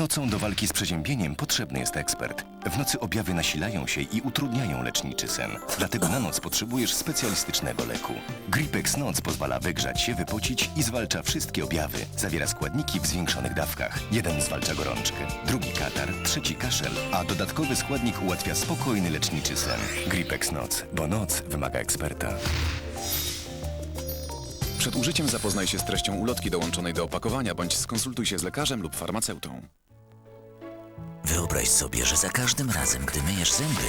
Nocą do walki z przeziębieniem potrzebny jest ekspert. W nocy objawy nasilają się i utrudniają leczniczy sen. Dlatego na noc potrzebujesz specjalistycznego leku. Gripex Noc pozwala wygrzać się, wypocić i zwalcza wszystkie objawy. Zawiera składniki w zwiększonych dawkach. Jeden zwalcza gorączkę, drugi katar, trzeci kaszel, a dodatkowy składnik ułatwia spokojny leczniczy sen. Gripex Noc, bo noc wymaga eksperta. Przed użyciem zapoznaj się z treścią ulotki dołączonej do opakowania bądź skonsultuj się z lekarzem lub farmaceutą. Wyobraź sobie, że za każdym razem, gdy myjesz zęby,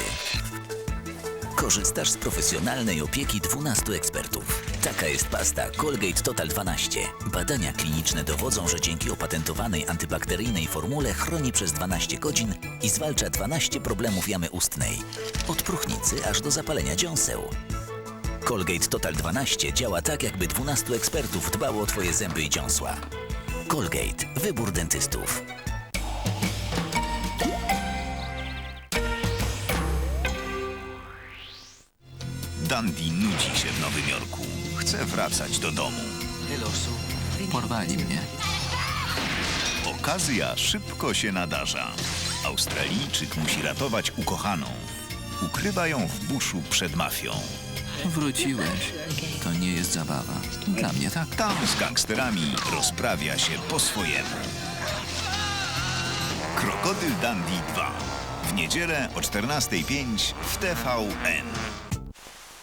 korzystasz z profesjonalnej opieki 12 ekspertów. Taka jest pasta Colgate Total 12. Badania kliniczne dowodzą, że dzięki opatentowanej antybakteryjnej formule chroni przez 12 godzin i zwalcza 12 problemów jamy ustnej. Od próchnicy aż do zapalenia dziąseł. Colgate Total 12 działa tak, jakby 12 ekspertów dbało o Twoje zęby i dziąsła. Colgate. Wybór dentystów. Dandy nudzi się w Nowym Jorku. Chce wracać do domu. Porwali mnie. Okazja szybko się nadarza. Australijczyk musi ratować ukochaną. Ukrywa ją w buszu przed mafią. Wróciłeś. To nie jest zabawa. Dla mnie tak. Tam z gangsterami rozprawia się po swojemu. Krokodyl Dandy 2. W niedzielę o 14.05 w TVN.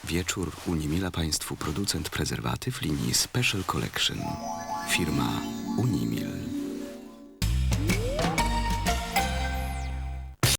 Wieczór Unimila Państwu producent prezerwatyw linii Special Collection. Firma Unimil.